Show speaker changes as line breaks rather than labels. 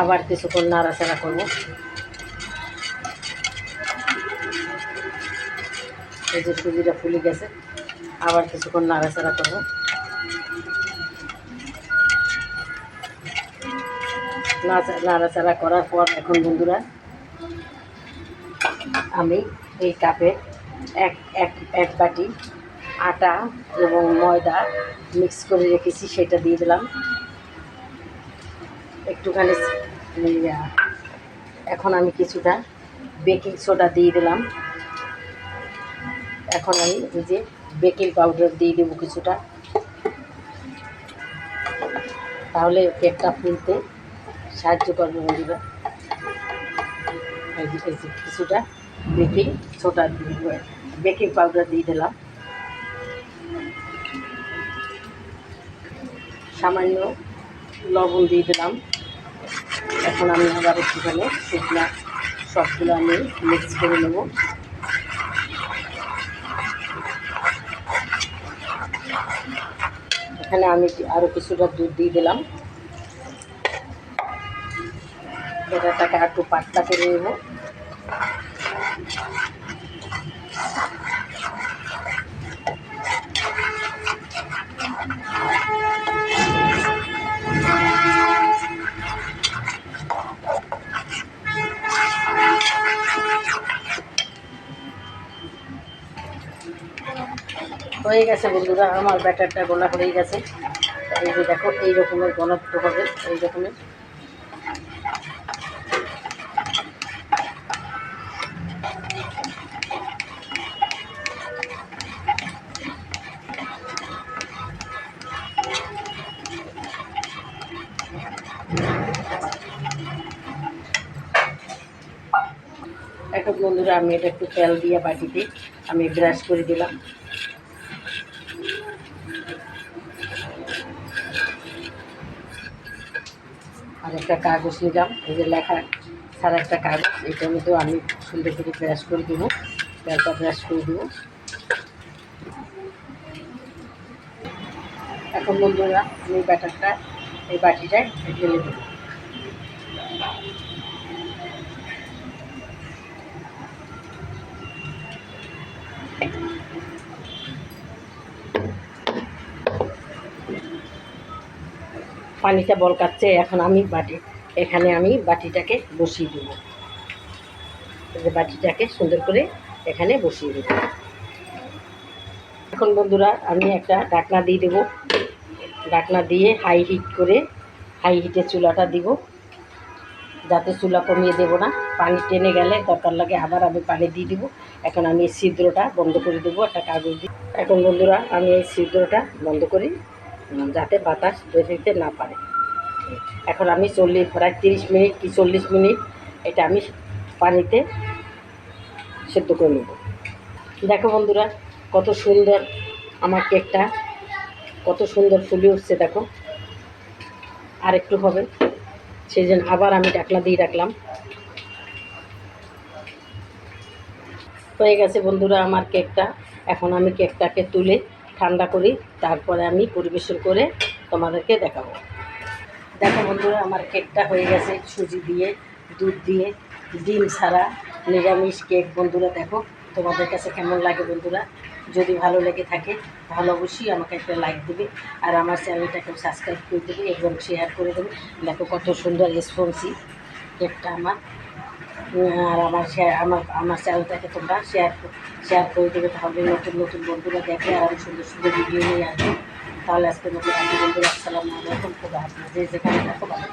আবার কিছুক্ষণ নাড়াচাড়া করব। এই যে সুজিটা ফুলে গেছে, আবার কিছুক্ষণ নাড়াচাড়া করব। নাড়াচাড়া করার পর এখন বন্ধুরা, আমি এই কাপে এক এক এক বাটি আটা এবং ময়দা মিক্স করে রেখেছি, সেটা দিয়ে দিলাম। একটুখানি এখন আমি কিছুটা বেকিং সোডা দিয়ে দিলাম। এখন আমি এই যে বেকিং পাউডার দিয়ে দেবো কিছুটা। তাহলে কেকটা ফুলতে সাহায্য করবে বন্ধুরা। কিছুটা বেকিং সোডা বেকিং পাউডার দিয়ে দিলাম। সামান্য লবণ দিয়ে দিলাম। এখন আমি আবার একটুখানি শুকনা সবগুলো আমি মিক্স করে নেব। এখানে আমি আরও কিছুটা দুধ দিয়ে দিলাম। ব্যাটারটাকে একটু পাতলা করে নেব। হয়ে গেছে বন্ধুরা, আমার ব্যাটারটা গোলা হয়ে গেছে। এই যে দেখো, এই ঘনত্ব হবে, এই রকমের। এখন বন্ধুরা, আমি এটা একটু তেল দিয়ে বাটিতে আমি ব্রাশ করে দিলাম। আর একটা কাগজ নিলাম, এই যে লেখা সারা একটা কাগজ, এটার মধ্যেও আমি সুন্দর করে ব্রাশ করে দেবো, তেলটা ব্রাশ করে দেবো। এখন বন্ধুরা, আমি ব্যাটারটা, এই বাটিটায় ঢেলে দেবো পানিটা বলকাচ্ছে, এখন আমি বাটি, এখানে আমি বাটিটাকে বসিয়ে দেবো। বাটিটাকে সুন্দর করে এখানে বসিয়ে দেবো। এখন বন্ধুরা, আমি একটা ডাকনা দিয়ে দেবো। ডাকনা দিয়ে হাই হিট করে হাই হিটে চুলাটা দিব। যাতে চুলা কমিয়ে দেবো না। পানি টেনে গেলে দরকার লাগে আবার আমি পানি দিয়ে দিব। এখন আমি এই ছিদ্রটা বন্ধ করে দেবো, একটা কাগজ দিয়ে। এখন বন্ধুরা, আমি এই ছিদ্রটা বন্ধ করি যাতে বাতাস বের হইতে না পারে। এখন আমি চল্লিশ প্রায় তিরিশ মিনিট কি চল্লিশ মিনিট এটা আমি পানিতে সেদ্ধ করে নেব। দেখো বন্ধুরা, কত সুন্দর আমার কেকটা, কত সুন্দর ফুলে উঠছে দেখো। আর একটু হবে। সেই জন্য আবার আমি ডাকলা দিয়ে রাখলাম হয়ে গেছে বন্ধুরা আমার কেকটা। এখন আমি কেকটাকে তুলে ঠান্ডা করি, তারপরে আমি পরিবেশন করে তোমাদেরকে দেখাবো। দেখো বন্ধুরা, আমার কেকটা হয়ে গেছে সুজি দিয়ে, দুধ দিয়ে, ডিম ছাড়া নিরামিষ কেক বন্ধুরা, দেখো। তোমাদের কাছে কেমন লাগে বন্ধুরা? যদি ভালো লেগে থাকে, তাহলে অবশ্যই আমাকে একটা লাইক দেবে আর আমার চ্যানেলটাকে সাবস্ক্রাইব করে দেবে এবং শেয়ার করে দেবে। দেখো কত সুন্দর রেসপন্সি কেকটা আমার। আর আমার শেয়ার আমার আমার চ্যানেলটাকে তোমরা শেয়ার শেয়ার করে দেবে তাহলে নতুন নতুন বন্ধুরা দেখে আর আমি সুন্দর সুন্দর ভিডিও নিয়ে আসব। তাহলে আজকে নতুন বন্ধুরা। আসসালামু আলাইকুম। খুব যে যেখানে থাকো, ভালো।